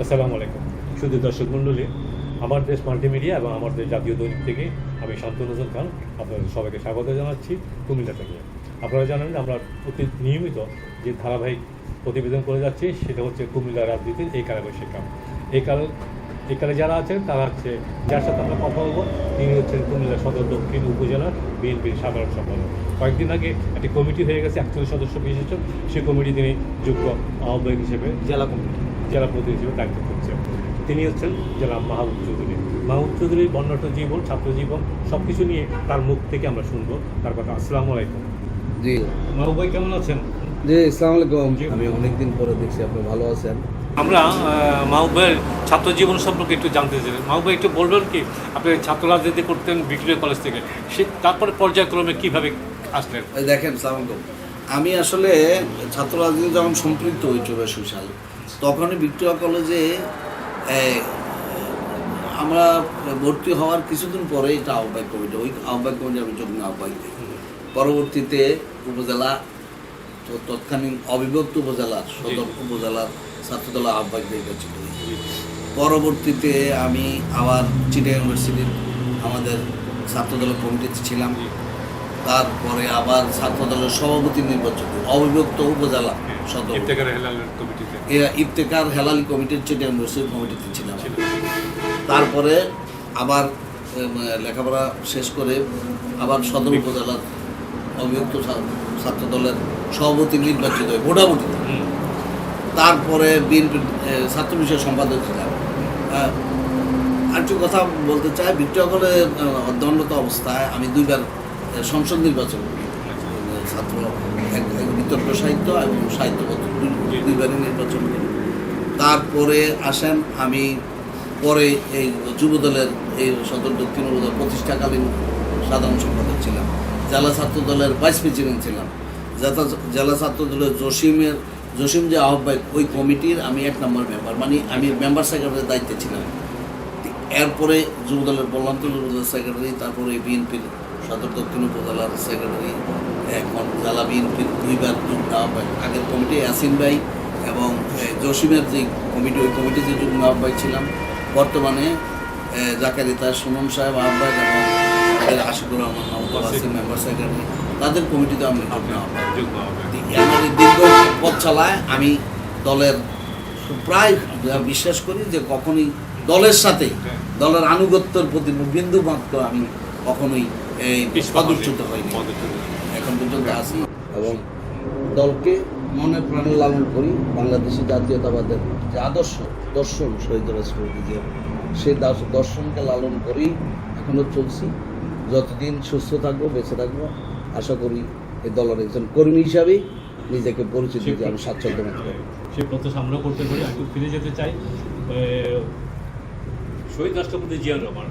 আসসালামু আলাইকুম। শুধু দর্শক মণ্ডলী, আমার দেশ মাল্টিমিডিয়া এবং আমার দেশ জাতীয় দৈনিক থেকে আমি শান্তনু খান, আপনাদের সবাইকে স্বাগত জানাচ্ছি কুমিল্লা থেকে। আপনারা জানেন আমরা অতি নিয়মিত যে ধারাবাহিক প্রতিবেদন করে যাচ্ছি, সেটা হচ্ছে কুমিল্লা রাজনীতির এই কারাবৈশ্বিক কাম এই কাল এখানে যারা আছেন, তারা হচ্ছে, যার সাথে আমরা কথা বলব, তিনি হচ্ছেন কুমিল্লা সদর দক্ষিণ উপজেলার বিএনপির সাধারণ সম্পাদক। কয়েকদিন আগে একটি কমিটি হয়ে গেছে, একচল্লিশ সদস্য বিশিষ্ট সেই কমিটি তিনি যোগ্য আহ্বায়ক হিসেবে জেলা কমিটি। জেলা প্রতিনিধি হিসেবে দায়িত্ব করছেন তিনি হচ্ছেন জেলা মাহবুব চৌধুরী। মাহবুব চৌধুরীর বর্ণাঢ্য জীবন ছাত্র জীবন সব কিছু নিয়ে তার মুখ থেকে আমরা শুনব। তার কথা আসসালামু আলাইকুম। জি। মাহবুব ভাই কেমন আছেন? জি ইসলাম আলাইকুম। আমি অনেকদিন পরে দেখছি আপনি ভালো আছেন। আমরা মাহবুব ভাইয়ের ছাত্র জীবন সম্পর্কে একটু জানতে চাই। মাহবুব ভাই একটু বলবেন কি আপনি ছাত্র রাজনীতি করতেন ভিক্টোরিয়া কলেজ থেকে। সে তারপরে পর্যায়ক্রমে কীভাবে আসলেন? দেখেন ইসলাম আমি আসলে ছাত্র রাজনীতি যখন সম্পৃক্ত চৌরাশি সাল তখনই ভিক্টোরিয়া কলেজে আমরা ভর্তি হওয়ার কিছুদিন পরে এটা আহ্বায়ক কমিটি ওই আহ্বায়ক কমিটি আমি যখন আহ্বায়ক পরবর্তীতে উপজেলা তো তৎকালীন অবিভক্ত উপজেলার সদর উপজেলার ছাত্রদল আহ্বায়ক নির্বাচিত পরবর্তীতে আমি আবার চিটিয়া ইউনিভার্সিটির আমাদের ছাত্রদলের কমিটিতে ছিলাম। তারপরে আবার ছাত্রদলের সভাপতি নির্বাচন। অবিভক্ত উপজেলা সদর। ইফতেকার হেলালি কমিটির চিটিয়া ইউনিভার্সিটির কমিটিতে ছিলাম। তারপরে আবার লেখাপড়া শেষ করে আবার সদর উপজেলার অবিভক্ত ছা- ছাত্রদলের সভাপতি নির্বাচিত হয় হুম। তারপরে বিএনপি ছাত্র বিষয় সম্পাদক ছিলাম। আরেকটু কথা বলতে চাই ভিক্টোরিয়া কলে অধ্যয়নরত অবস্থায় আমি দুইবার সংসদ নির্বাচন। ছাত্র বিতর্ক সাহিত্য এবং সাহিত্যপত্র দুই- দুইবারই নির্বাচন করি তারপরে আসেন আমি, পরে এই যুবদলের, এই সদর দক্ষিণ উপজেলা প্রতিষ্ঠাকালীন সাধারণ সম্পাদক ছিলাম। জেলা ছাত্র দলের ভাইস প্রেসিডেন্ট ছিলাম। জেলা ছাত্র দলের জসিমের, জসিম যে আহ্বায়ক, ওই কমিটির আমি এক নম্বর মেম্বার মানে আমি মেম্বার সেক্রেটারির দায়িত্বে ছিলাম। এরপরে যুবদলের বললাম যুবদলের সেক্রেটারি, তারপরে বিএনপির সদর দক্ষিণ উপজেলার সেক্রেটারি এখন জেলা বিএনপির দুইবার আহ্বায়ক আগের কমিটি ইয়াসিন ভাই এবং জসিমের যে কমিটি ওই কমিটি কমিটিতে যুগ্ম আহ্বায়ক ছিলাম বর্তমানে এ, জাকারিতা সুমন সাহেব আহ্বায়ক এবং আমাদের আশিকুর রহমান ওয়াসিম মেম্বার সেক্রেটারি তাদের কমিটিতে আমি আমাদের দীর্ঘ পথ চালায় আমি দলের প্রায় বিশ্বাস করি যে কখনোই দলের সাথে দলের আনুগত্যের প্রতি বিন্দু মাত্র আমি কখনোই এই পদচ্যুত হইনি এখন পর্যন্ত আছি। এবং দলকে মনে প্রাণে লালন করি বাংলাদেশি জাতীয়তাবাদের যে আদর্শ দর্শন শহীদ রাষ্ট্রপতি যে সেই দর্শনকে লালন করি এখনও চলছি। যতদিন সুস্থ থাকব বেঁচে থাকব আশা করি এই দলের একজন কর্মী হিসাবেই নিজেকে পরিচিত দিতে আমি স্বাচ্ছন্দ্য বোধ করি। সেই প্রত্যাশা আমরা করতে পারি একটু ফিরে যেতে চাই। শহীদ রাষ্ট্রপতি জিয়াউর রহমান।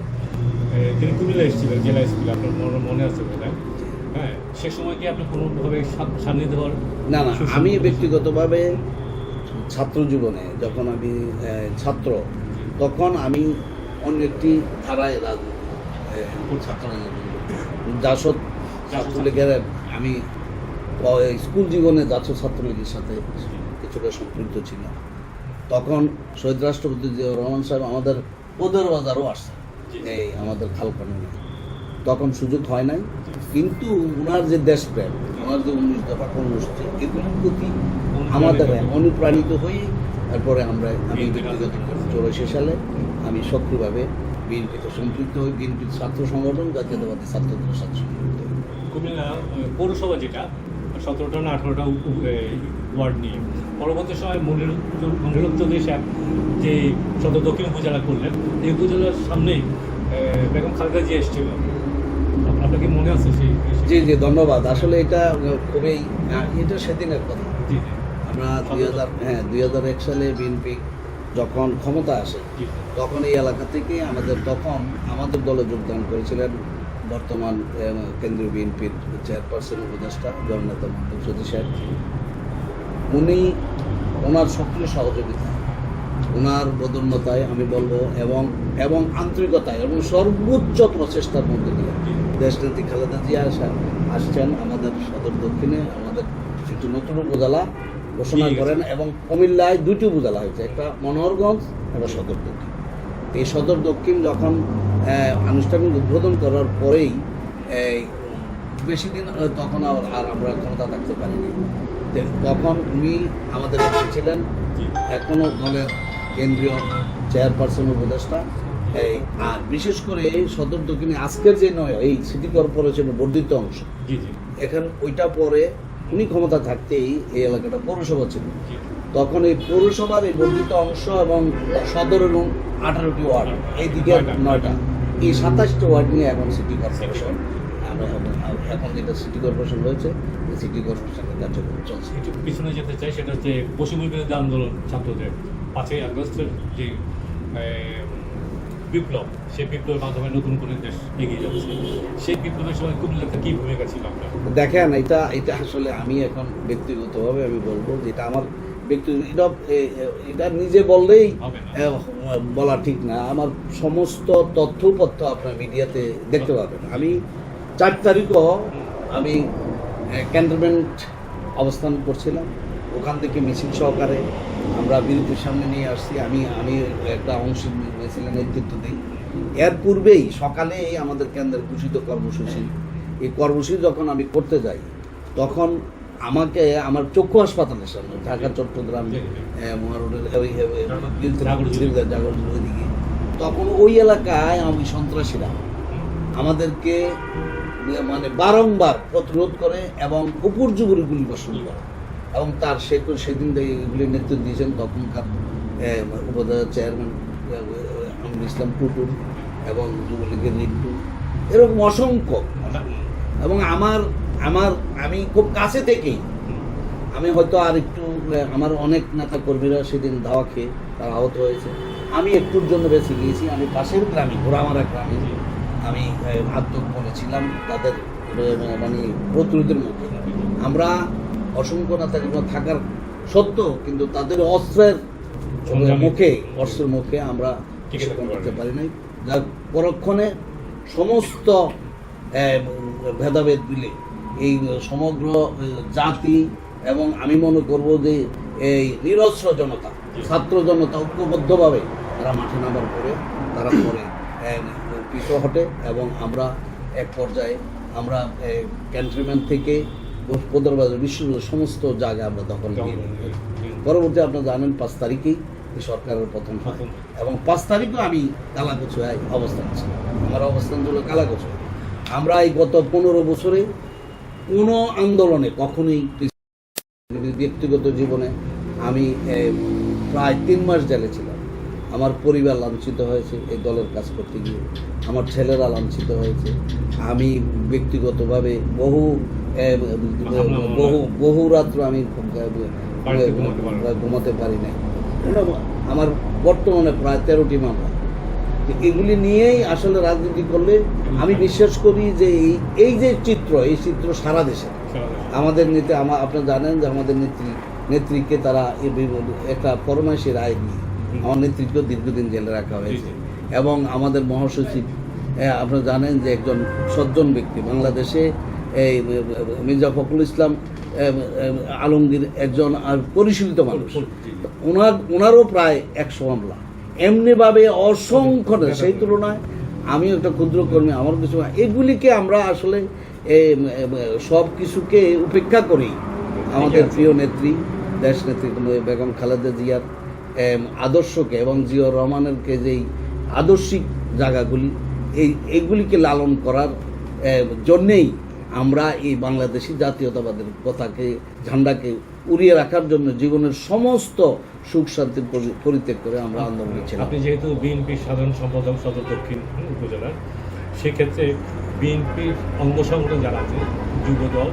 তিনি কুমিল্লা এসেছিলেন জেলা এসেছিলেন আপনার মনে আছে বোধ হ্যাঁ? সে সময় কি আপনি কোনোভাবে সান্নিধ্য হওয়ার না না আমি ব্যক্তিগতভাবে ছাত্র জীবনে যখন আমি ছাত্র তখন আমি অন্য একটি ধারায় রাজনীতি ছাত্র। জাসদ ছাত্রলীগের আমি স্কুল জীবনে জাসদ ছাত্রলীগের সাথে কিছুটা সম্পৃক্ত ছিলাম। তখন শহীদ রাষ্ট্রপতি জিয়াউর রহমান সাহেব আমাদের পদের বাজারও আসছে এই আমাদের খালকানুনে তখন সুযোগ হয় নাই, কিন্তু ওনার যে দেশপ্রেম ওনার যে উনিশ দফা কর্মসূচি, এগুলোর প্রতি আমাদের অনুপ্রাণিত হয়ে তারপরে আমরা আমি ব্যক্তিগত চৌরাশি সালে আমি সক্রিয়ভাবে বিএনপিতে সম্পৃক্ত হই, বিএনপির ছাত্র সংগঠন, জাতীয়তাবাদী ছাত্র দলের সাথে সম্পৃক্ত কুমিল্লা পৌরসভা যেটা, সতেরোটা না আঠারোটা ওয়ার্ড নিয়ে। পরবর্তী সময় মনির মনিরুদ্দিন সাহেব যে সদর দক্ষিণ উপজেলা করলেন, এই উপজেলার সামনেই বেগম খালেদা জিয়া এসেছিল আপ- আপনার কি মনে আছে সেই জি জি ধন্যবাদ। আসলে এটা খুবই এটা সেদিনের কথা। জি জি। আমরা দুই হাজার হ্যাঁ দুই হাজার এক সালে বিএনপি যখন ক্ষমতা আসে তখন এই এলাকা থেকে আমাদের তখন আমাদের দলে যোগদান করেছিলেন বর্তমান কেন্দ্রীয় বিএনপির চেয়ারপারসন উপদেষ্টা মন্ডল সতী সাহেব উনি ওনার সক্রিয় সহযোগিতা ওনার বদন্যতায় আমি বলব এবং এবং আন্তরিকতায় এবং সর্বোচ্চ প্রচেষ্টার মধ্যে দিয়ে। দেশনেত্রী খালেদা জিয়া আসা আসছেন আমাদের সদর দক্ষিণে আমাদের একটি নতুন উপজেলা ঘোষণা করেন এবং কুমিল্লায় দুটি উপজেলা হয়েছে একটা মনোহরগঞ্জ একটা সদর দক্ষিণ। এই সদর দক্ষিণ যখন আনুষ্ঠানিক উদ্বোধন করার পরেই বেশি দিন তখন আর আর আমরা ক্ষমতা থাকতে পারিনি। তখন উনি আমাদের ছিলেন। এখনও দলের কেন্দ্রীয় চেয়ারপারসন উপদেষ্টা। এই আর বিশেষ করে এই সদর দক্ষিণে আজকের যে নয় এই সিটি কর্পোরেশনের বর্ধিত অংশ। এখন ওইটা পরে উনি ক্ষমতা থাকতেই এই এলাকাটা পৌরসভা ছিল। তখন এই পৌরসভার এই বর্ধিত অংশ এবং সদর এবং আঠারোটি ওয়ার্ড এইদিকে নয়টা। নয়টা। এই সাতাশটি ওয়ার্ড নিয়ে এখন সিটি কর্পোরেশন আমরা এখন- যেটা সিটি কর্পোরেশন রয়েছে সিটি কর্পোরেশনের কার্যক্রম চলছে। একটু পিছনে যেতে চাই সেটা হচ্ছে পশ্চিমবঙ্গ বিরোধী আন্দোলন ছাত্রদের। পাঁচই আগস্টের যে বিপ্লব সেই বিপ্লবের মাধ্যমে নতুন করে দেশ এগিয়ে যাচ্ছে। সেই বিপ্লবের সময় কুমিল্লাতে কি ভূমিকা ছিল আপনার? দেখেন এটা এটা আসলে আমি এখন ব্যক্তিগতভাবে আমি বলব যে এটা আমার ব্যক্তি এটা এটা নিজে বললেই। বলা ঠিক না। আমার সমস্ত তথ্যপত্র আপনার মিডিয়াতে দেখতে পাবেন। আমি চার তারিখও আমি ক্যান্টনমেন্ট অবস্থান করছিলাম। ওখান থেকে মিছিল সহকারে আমরা বিরতির সামনে নিয়ে আসছি। আমি আমি একটা অংশ নিয়েছিলাম নেতৃত্ব দিই। এর পূর্বেই সকালেই আমাদের কেন্দ্রের ঘোষিত কর্মসূচি। এই কর্মসূচি যখন আমি করতে যাই তখন আমাকে আমার চক্ষু হাসপাতালের সামনে ঢাকা চট্টগ্রাম ওইদিকে। তখন ওই এলাকায় আমি সন্ত্রাসীরা আমাদেরকে মানে বারংবার প্রতিরোধ করে এবং উপর যুবরি গুলি বর্ষণ করে। এবং তার সে সেদিন এগুলি নেতৃত্ব দিয়েছেন তখনকার উপজেলা চেয়ারম্যান আমির ইসলাম টুটুল এবং যুবলীগের রিন্টু এরকম অসংখ্য। এবং আমার আমার আমি খুব কাছে থেকেই আমি হয়তো আর একটু আমার অনেক নেতা কর্মীরা সেদিন ধাওয়া খেয়ে তারা আহত হয়েছে। আমি একটুর জন্য বেঁচে গিয়েছি আমি পাশের গ্রামে ঘোড়ামারা গ্রামে আমি আহ, আত্মগোপনে ছিলাম তাদের মানে প্রতিরোধের মধ্যে। আমরা অসংখ্য নেতা কর্মী থাকার সত্ত্বেও কিন্তু তাদের অস্ত্রের মুখে অস্ত্রের মুখে আমরা করতে পারি নাই। যার পরক্ষণে সমস্ত ভেদাভেদ মিলে এই সমগ্র জাতি এবং আমি মনে করব যে এই নিরস্ত্র জনতা ছাত্র জনতা ঐক্যবদ্ধভাবে তারা মাঠে নামার পরে তারা পরে পিছু হটে এবং আমরা এক পর্যায়ে আমরা ক্যান্টনমেন্ট থেকে পদরবাজার বিশ্বের সমস্ত জায়গা আমরা দখল পরবর্তী আপনারা জানেন পাঁচ তারিখেই এই সরকারের প্রথম হয়। এবং পাঁচ তারিখও আমি কালাকুচুয়ায় অবস্থান ছিলাম আমার অবস্থান ছিল কালাকুচুয়া। আমরা এই গত পনেরো বছরে কোনো আন্দোলনে কখনোই ব্যক্তিগত জীবনে আমি প্রায় তিন মাস জেলে ছিলাম। আমার পরিবার লাঞ্ছিত হয়েছে এই দলের কাজ করতে গিয়ে। আমার ছেলেরা লাঞ্ছিত হয়েছে। আমি ব্যক্তিগতভাবে বহু বহু বহু রাত্র আমি ঘুমাতে। পারি নাই। আমার বর্তমানে প্রায় তেরোটি মামলা। এগুলি নিয়েই আসলে রাজনীতি করলে আমি বিশ্বাস করি যে এই এই যে চিত্র এই চিত্র সারা দেশে। আমাদের নেতা আমা আপনারা জানেন যে আমাদের নেত্রী নেত্রীকে তারা একটা ফরমাইশি রায় দিয়ে আমার নেতৃত্ব দীর্ঘদিন জেলে রাখা হয়েছে। এবং আমাদের মহাসচিব আপনারা জানেন যে একজন সজ্জন ব্যক্তি। বাংলাদেশে এই মির্জা ফখরুল ইসলাম আলমগীর একজন আর পরিশীলিত মানুষ। ওনার ওনারও প্রায় একশো মামলা এমনিভাবে অসংখ্য সেই তুলনায় আমি একটা ক্ষুদ্র কর্মী আমার কিছু এগুলিকে আমরা আসলে সব কিছুকে উপেক্ষা করি। আমাদের প্রিয় নেত্রী দেশ নেত্রী বেগম খালেদা জিয়ার আদর্শকে এবং জিয়র রহমানেরকে যেই আদর্শিক জায়গাগুলি এই এইগুলিকে লালন করার জন্যেই আমরা এই বাংলাদেশি জাতীয়তাবাদের কথাকে ঝান্ডাকে উড়িয়ে রাখার জন্য জীবনের সমস্ত সুখ শান্তি পরি- পরিত্যাগ করে আমরা আন্দোলনে ছিলাম। আপনি যেহেতু বিএনপির সাধারণ সম্পাদক সদর দক্ষিণ উপজেলার সেক্ষেত্রে বিএনপির অঙ্গ সংগঠন যারা আছে যুব দল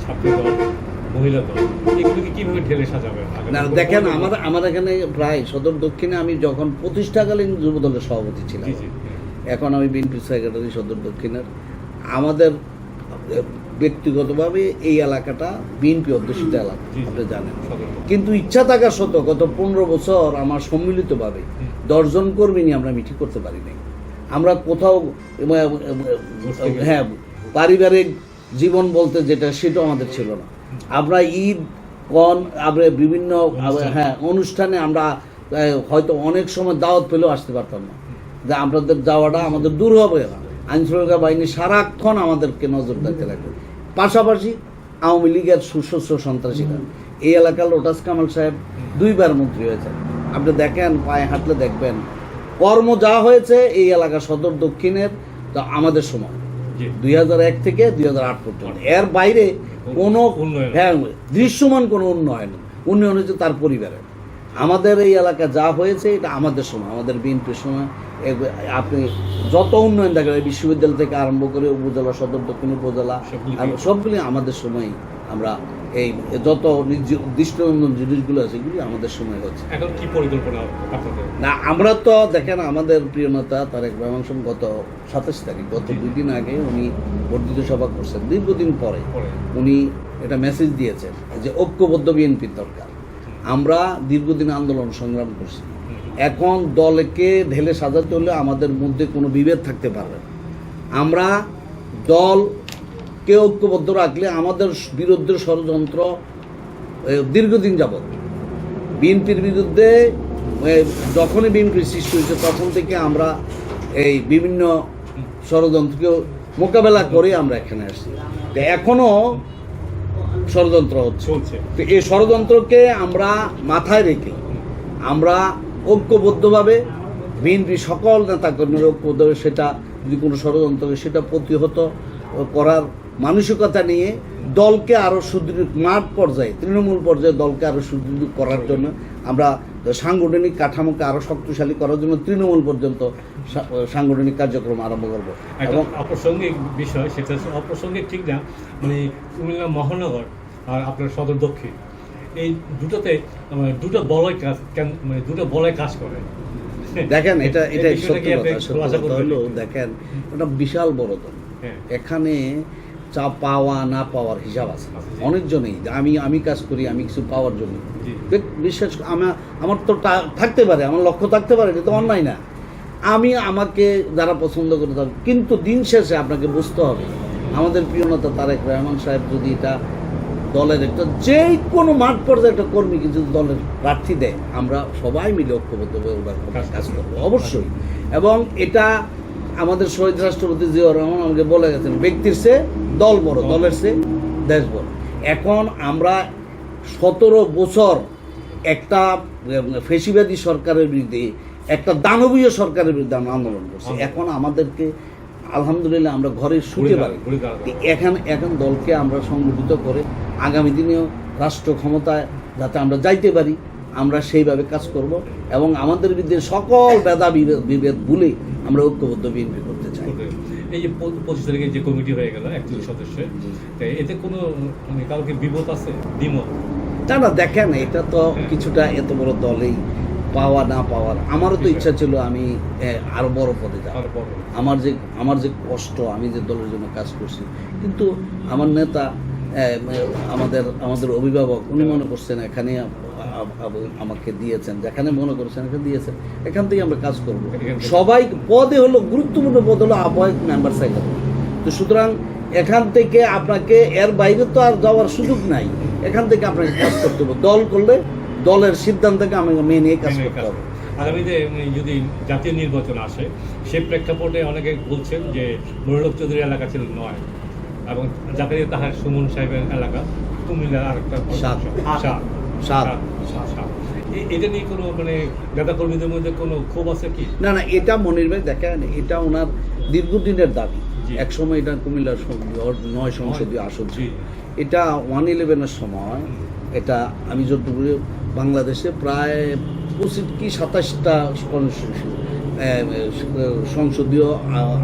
ছাত্র দল মহিলা দল এগুলোকে কীভাবে ঢেলে সাজাবেন না দেখেন আমার আমার এখানে প্রায় সদর দক্ষিণে আমি যখন প্রতিষ্ঠাকালীন যুব দলের সভাপতি ছিলাম জি এখন আমি বিএনপি সেক্রেটারি সদর দক্ষিণের। আমাদের ব্যক্তিগতভাবে এই এলাকাটা বিএনপি অধ্যুষিত এলাকা। আপনি জানেন। কিন্তু ইচ্ছা থাকা সত্ত্বেও গত পনেরো বছর আমার সম্মিলিতভাবে দশজন কর্মী নিয়ে আমরা মিটিং করতে পারি নাই। আমরা কোথাও হ্যাঁ পারিবারিক জীবন বলতে যেটা সেটাও আমাদের ছিল না। আমরা ঈদ কোন আমরা বিভিন্ন হ্যাঁ অনুষ্ঠানে আমরা হয়তো অনেক সময় দাওয়াত পেলেও আসতে পারতাম না। যে আমাদের যাওয়াটা আমাদের দূর হবে না। আইন শৃঙ্খলা বাহিনী সারাক্ষণ আমাদেরকে নজর রাখতে লাগবে পাশাপাশি আওয়ামী লীগের সুশস্ত্র সন্ত্রাসীরা এই এলাকার লোটাস কামাল সাহেব দুইবার মন্ত্রী হয়েছেন। আপনি দেখেন পায়ে হাঁটলে দেখবেন। কর্ম যা হয়েছে এই এলাকা সদর দক্ষিণের তা আমাদের সময়। দুই এক থেকে দুই হাজার আট পর্যন্ত। এর বাইরে কোনো হ্যাঁ দৃশ্যমান কোনো উন্নয়ন। উন্নয়ন হচ্ছে তার পরিবারের। আমাদের এই এলাকা যা হয়েছে এটা আমাদের সময় আমাদের বিএনপির সময়। আপনি যত উন্নয়ন দেখেন এই বিশ্ববিদ্যালয় থেকে আরম্ভ করে উপজেলা সদর দক্ষিণ উপজেলা সবগুলি- আমাদের সময়ই আমরা এই যত দৃষ্টিনন্দন জিনিসগুলো আছে এগুলি আমাদের সময় হচ্ছে। এখন কি পরিকল্পনা না আমরা তো দেখেন আমাদের প্রিয় নেতা তারেক রহমান গত সাতাশ তারিখ গত দুই দিন আগে উনি বর্ধিত সভা করছেন। দীর্ঘদিন পরে পরে। উনি এটা মেসেজ দিয়েছেন যে ঐক্যবদ্ধ বিএনপির দরকার। আমরা দীর্ঘদিন আন্দোলন সংগ্রাম করছি। এখন দলকে ঢেলে সাজাতে হলে আমাদের মধ্যে কোনো বিভেদ থাকতে পারবে না। আমরা দলকে ঐক্যবদ্ধ রাখলে আমাদের বিরুদ্ধে ষড়যন্ত্র দীর্ঘদিন যাবৎ। বিএনপির বিরুদ্ধে যখনই বিএনপির সৃষ্টি হয়েছে তখন থেকে আমরা এই বিভিন্ন ষড়যন্ত্রকে মোকাবেলা করে আমরা এখানে আসছি। তো এখনও ষড়যন্ত্র হচ্ছে। তো এই ষড়যন্ত্রকে আমরা মাথায় রেখে আমরা ঐক্যবদ্ধভাবে বিএনপি সকল নেতাকর্মীর ঐক্যবদ্ধভাবে সেটা যদি কোনো ষড়যন্ত্র হয়, সেটা প্রতিহত করার মানসিকতা নিয়ে দলকে আরও সুদৃঢ় মাঠ পর্যায়ে তৃণমূল পর্যায়ে দলকে আরও সুদৃঢ় করার জন্য আমরা সাংগঠনিক কাঠামোকে আরও শক্তিশালী করার জন্য তৃণমূল পর্যন্ত সাংগঠনিক কার্যক্রম আরম্ভ করব। এবং অপ্রাসঙ্গিক বিষয় সেটা হচ্ছে অপ্রাসঙ্গিক ঠিক না মানে কুমিল্লা মহানগর আর আপনার সদর দক্ষিণ। এই দুটোতে মানে দুটো বলয় কাজ মানে দুটো বলয় কাজ করে। দেখেন এটা এটা সত্য কথা সত্য কথা হলো দেখেন এটা বিশাল বড় দল। হ্যাঁ। এখানে চা পাওয়া না পাওয়ার হিসাব আছে। অনেকজনেই আমি আমি কাজ করি আমি কিছু পাওয়ার জন্য। বিশ্বাস আমার আমার তো থাকতে পারে আমার লক্ষ্য থাকতে পারে এটা তো অন্যায় না। আমি আমাকে যারা পছন্দ করে তার কিন্তু দিন শেষে আপনাকে বুঝতে হবে। আমাদের প্রিয় নেতা তারেক রহমান সাহেব যদি এটা দলের একটা যে কোনো মাঠ পর্যায়ে একটা কর্মীকে যদি দলের প্রার্থী দেয় আমরা সবাই মিলে ঐক্যবদ্ধভাবে ওনার কাজ করব। অবশ্যই। এবং এটা আমাদের শহীদ রাষ্ট্রপতি জিয়াউর রহমান আমাকে বলে গেছেন ব্যক্তির সে দল বড় দলের সে দেশ বড়। এখন আমরা সতেরো বছর একটা ফেসিবাদী সরকারের বিরুদ্ধে একটা দানবীয় সরকারের বিরুদ্ধে আমরা আন্দোলন করছি। এখন আমাদেরকে আলহামদুলিল্লাহ আমরা ঘরে শুতে পারি। এখন এখন দলকে আমরা সংগঠিত করে আগামী দিনেও রাষ্ট্র ক্ষমতায় যাতে আমরা যাইতে পারি আমরা সেইভাবে কাজ করব এবং আমাদের বিরুদ্ধে সকল বেদা বিভেদ ভুলে আমরা ঐক্যবদ্ধ বিএনপি করতে চাই। এই যে পঁচিশ তারিখে যে কমিটি হয়ে গেল একত্রিশ সদস্যের তো এতে কোনো মানে কাউকে বিপদ আছে? দ্বিমত? না না দেখেন এটা তো কিছুটা এত বড় দলেই পাওয়া না পাওয়ার আমারও তো ইচ্ছা ছিল আমি আরও বড় পদে যাব। আমার যে আমার যে কষ্ট আমি যে দলের জন্য কাজ করছি কিন্তু আমার নেতা আমাদের আমাদের অভিভাবক উনি মনে করছেন এখানে আমাকে দিয়েছেন যেখানে মনে করছেন এখানে দিয়েছেন এখান থেকে আমরা কাজ করব। সবাই পদে হলো গুরুত্বপূর্ণ পদ হলো আহ্বায়ক মেম্বার সাইকেল। তো সুতরাং এখান থেকে আপনাকে এর বাইরে তো আর যাওয়ার সুযোগ নাই। এখান থেকে আপনাকে কাজ করতে হবে। দল করলে দলের সিদ্ধান্তকে আমাকে মেনে নিয়ে কাজ করতে হবে। আগামীতে যদি জাতীয় নির্বাচন আসে সে প্রেক্ষাপটে অনেকে বলছেন যে মনোলোক চৌধুরী এলাকা ছিল নয় এবং জাকারিয়া তাহার সুমন সাহেবের এলাকা কুমিল্লার আরেকটা সাত। এটা নিয়ে কোনো মানে নেতা কর্মীদের মধ্যে কোনো ক্ষোভ আছে কি? না না এটা মনির ভাই দেখেন এটা ওনার দীর্ঘদিনের দাবি। জি। একসময় এটা কুমিল্লার নয় সংসদীয় আসন জি। এটা ওয়ান ইলেভেনের সময় এটা আমি যতটুকু বাংলাদেশে প্রায় পঁচিশ কি সাতাশটা সংসদীয়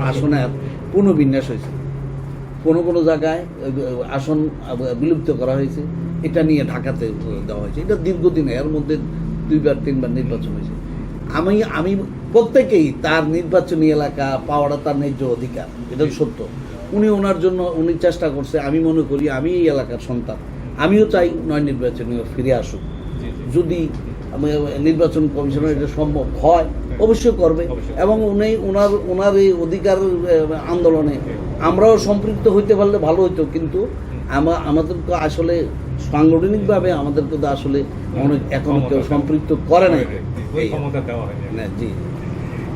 আসনের পুনর্বিন্যাস হয়েছে। কোনো কোনো জায়গায় আসন বিলুপ্ত করা হয়েছে। এটা নিয়ে ঢাকাতে দেওয়া হয়েছে। এটা দীর্ঘদিনে এর মধ্যে দুইবার, তিনবার নির্বাচন হয়েছে। আমি আমি প্রত্যেকেই তার নির্বাচনী এলাকা, পাওয়াটা তার ন্যায্য অধিকার। এটা সত্য। উনি ওনার জন্য, উনি চেষ্টা করছে। আমি মনে করি, আমি এই এলাকার সন্তান। আমিও চাই নয় নির্বাচনী ফিরে আসুক। যদি নির্বাচন কমিশনের এটা সম্ভব হয় অবশ্যই করবে। এবং উনি ওনার ওনার এই অধিকার আন্দোলনে আমরাও সম্পৃক্ত হইতে পারলে ভালো হতো কিন্তু আমা- আমাদের তো আসলে সাংগঠনিকভাবে আমাদেরকে তো আসলে অনেক এখনও কেউ সম্পৃক্ত করে নাই। ক্ষমতা দেওয়া হয়নি। না, জি।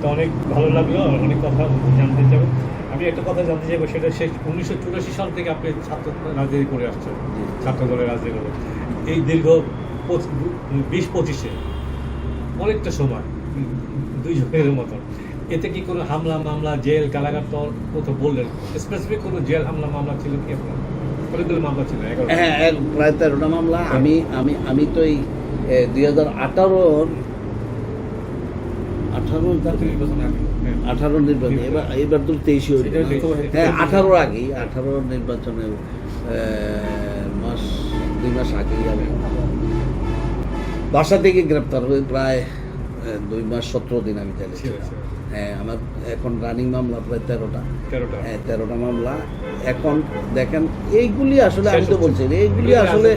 তো অনেক ভালো লাগল অনেক কথা জানতে চাইব আমি একটা কথা জানতে চাইব সেটা শেষ উনিশশো চুরাশি সাল থেকে আপনি ছাত্র রাজনীতি করে আসছেন। ছাত্র দলের রাজনীতি করে এই দীর্ঘ বিশ পঁচিশে অনেকটা সময় উম, দুই জনের মতন। এতে কি কোনো হামলা মামলা জেল কারাগার তো কোথাও বললেন। স্পেসিফিক কোনো জেল হামলা মামলা ছিল কি আপনার? কতগুলো মামলা ছিল হ্যাঁ প্রায় তেরোটা মামলা। আমি আমি আমি তো এই দুই হাজার আঠারোর আঠারো। আঠারো নির্বাচন এবার এবার তো তেইশে। হ্যাঁ আঠারোর আগেই আঠারো নির্বাচনে মাস দুই মাস আগেই আমি বাসা থেকে গ্রেপ্তার হয়ে প্রায় দুই মাস সতেরো দিন আমি জেলে ছিলাম ছিল। হ্যাঁ আমার এখন রানিং মামলা প্রায় তেরোটা। হ্যাঁ তেরোটা মামলা। এখন দেখেন এইগুলি আসলে আমি তো বলছি এইগুলি আসলে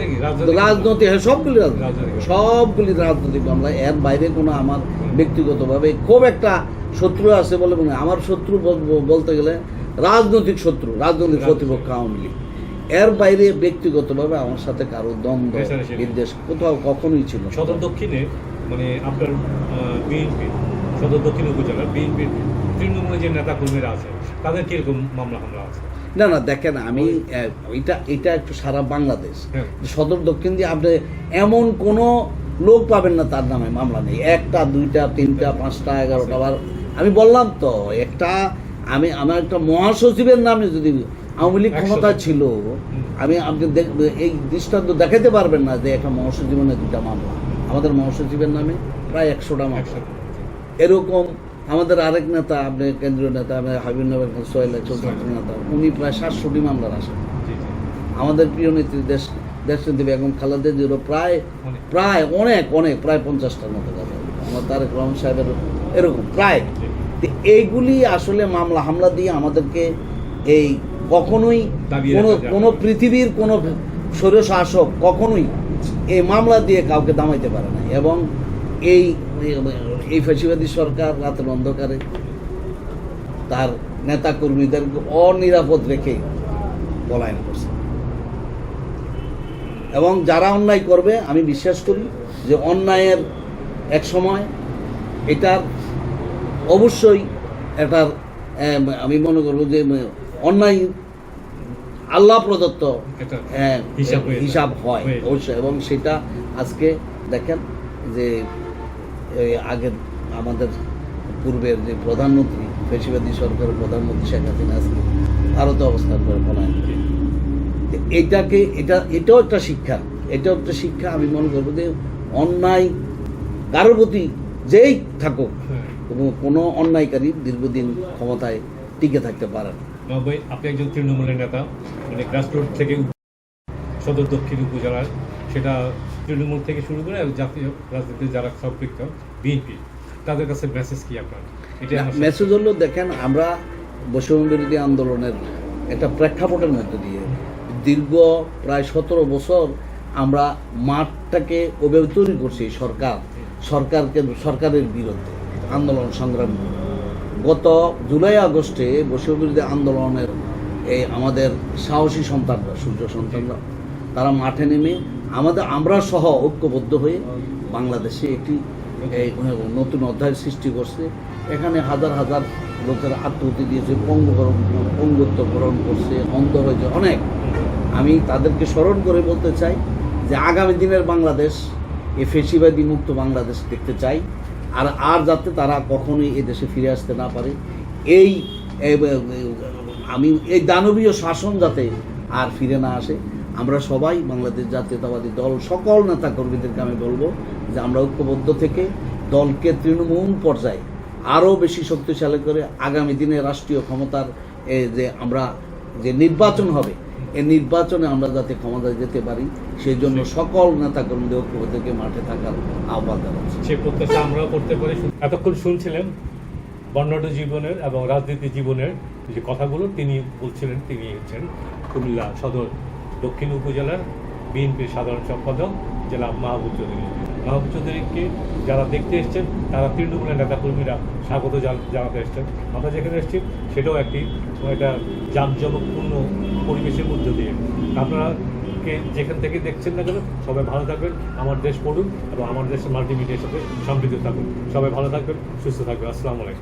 রাজনৈতিক- হ্যাঁ সবগুলি রাজনৈতিক। সবগুলি রাজনৈতিক মামলা এর বাইরে কোনো আমার ব্যক্তিগতভাবে খুব একটা শত্রু আছে বলে মনে হয়। আমার শত্রু বল- বল- বলতে গেলে রাজনৈতিক শত্রু রাজনৈতিক। প্রতিপক্ষ আওয়ামী লীগ এর বাইরে ব্যক্তিগতভাবে আমার সাথে কারও দ্বন্দ্ব বিদ্বেষ কোথাও কখনোই ছিল। সদর দক্ষিণে মানে আপনার বিএনপি সদর দক্ষিণ উপজেলার বিএনপির তৃণমূলের যে নেতা কর্মীরা আছে তাদের কীরকম মামলা হামলা আছে না না দেখেন আমি এটা এটা একটু সারা বাংলাদেশ হ্যাঁ। সদর দক্ষিণ দিয়ে আপনি এমন কোনো লোক পাবেন না তার নামে মামলা নেই। একটা দুইটা তিনটা পাঁচটা এগারোটা বার। আমি বললাম তো একটা আমি আমার একটা মহাসচিবের নামে যদি আওয়ামী লীগ। ক্ষমতা ছিল আমি আপনি দেখ- এই দৃষ্টান্ত দেখাতে পারবেন না যে একটা মহাসচিবের নামে দুটা মামলা। আমাদের মহাসচিবের নামে প্রায় একশোটা মামলা। এরকম আমাদের আরেক নেতা আপনি কেন্দ্রীয় নেতা আমি হাবিবনগর সোহেল চৌধুরী নেতা উনি প্রায় সাতশোটি মামলার আসেন আমাদের প্রিয় নেত্রী দেশ দেশনেত্রী বেগম খালেদা জিরো প্রায় প্রায় অনেক অনেক প্রায় পঞ্চাশটার মতো কথা আমার তারেক রহমান সাহেবের এরকম প্রায়। তো এইগুলি আসলে মামলা হামলা দিয়ে আমাদেরকে এই কখনোই কোনো কোনো পৃথিবীর কোনো স্বৈর শাসক কখনোই এই মামলা দিয়ে কাউকে দামাইতে পারে না। এবং এই এই ফ্যাসিবাদী সরকার রাতের অন্ধকারে তার নেতা কর্মীদেরকে অনিরাপদ রেখে পলায়ন করছে। এবং যারা অন্যায় করবে আমি বিশ্বাস করি যে অন্যায়ের এক সময় এটার অবশ্যই এটার আমি মনে করব যে অন্যায় আল্লাহ প্রদত্ত হিসাব হিসাব হয় অবশ্যই। এবং সেটা আজকে দেখেন যে আগের আমাদের পূর্বের যে প্রধানমন্ত্রী ফেসিবাদী সরকারের প্রধানমন্ত্রী শেখ হাসিনা আজকে ভারতে অবস্থান করে পলায়ন জি। এইটাকে এটা এটাও একটা শিক্ষা এটাও একটা শিক্ষা আমি মনে করব যে অন্যায় কারোর প্রতি যেই থাকুক। কোনো কোনো অন্যায়কারী দীর্ঘদিন ক্ষমতায় টিকে থাকতে পারে না আপনি একজন তৃণমূলের নেতা মানে গ্রাসরুট থেকে সদর দক্ষিণ উপজেলার সেটা তৃণমূল থেকে শুরু করে জাতীয় রাজনীতিতে যারা সম্পৃক্ত বিএনপি তাদের কাছে মেসেজ কি আপনার এটা মেসেজ হলো দেখেন আমরা বৈষম্য বিরোধী আন্দোলনের একটা প্রেক্ষাপটের মধ্যে দিয়ে দীর্ঘ প্রায় সতেরো বছর আমরা মাঠটাকে ওভাবে করছি সরকার, সরকারকে, সরকারের বিরুদ্ধে আন্দোলন সংগ্রাম গত জুলাই আগস্টে বৈষম্য বিরোধী আন্দোলনের এই আমাদের সাহসী সন্তানরা, সূর্য সন্তানরা, তারা মাঠে নেমে আমাদের, আমরা সহ ঐক্যবদ্ধ হয়ে বাংলাদেশে একটি নতুন অধ্যায় সৃষ্টি করছে। এখানে হাজার হাজার লোকের আত্মহত্যা দিয়েছে পঙ্গুকরণ পঙ্গুত্ব গ্রহণ করছে, অন্ধ হয়েছে অনেক। আমি তাদেরকে স্মরণ করে বলতে চাই যে আগামী দিনের বাংলাদেশ এ ফেসিবাদী মুক্ত বাংলাদেশ দেখতে চাই। আর আর যাতে তারা কখনোই দেশে ফিরে আসতে না পারে, এই আমি, এই দানবীয় শাসন যাতে আর ফিরে না আসে, আমরা সবাই বাংলাদেশ জাতীয়তাবাদী দল, সকল নেতা কর্মীদেরকে আমি বলব যে আমরা ঐক্যবদ্ধ থেকে দলকে তৃণমূল পর্যায়ে আরও বেশি শক্তিশালী করে আগামী দিনে রাষ্ট্রীয় ক্ষমতার যে আমরা যে নির্বাচন হবে এই নির্বাচনে আমরা যাতে ক্ষমতায় যেতে পারি সেই জন্য সকল নেতা কর্মীদের ঐক্যবদ্ধ থেকে মাঠে থাকার আহ্বান জানাচ্ছি। সে প্রত্যাশা আমরাও করতে পারি। এতক্ষণ শুনছিলেন বর্ণাঢ্য জীবনের এবং রাজনীতি জীবনের যে কথাগুলো তিনি বলছিলেন, তিনি হচ্ছেন কুমিল্লা সদর দক্ষিণ উপজেলার বিএনপির সাধারণ সম্পাদক জেলা মাহবুব চৌধুরী। মাহবুব চৌধুরীকে যারা দেখতে এসছেন, তারা তৃণমূলের নেতাকর্মীরা স্বাগত জান- জানাতে এসছেন। আমরা যেখানে এসছি, সেটাও একটি, একটা জাঁকজমকপূর্ণ পরিবেশের মধ্য দিয়ে। আপনারা কে যেখান থেকে দেখছেন না কেন, সবাই ভালো থাকবেন, আমার দেশ পড়ুন এবং আমার দেশের মাল্টিমিডিয়ার সাথে সমৃদ্ধ থাকুন। সবাই ভালো থাকবেন, সুস্থ থাকবেন। আসসালামু আলাইকুম।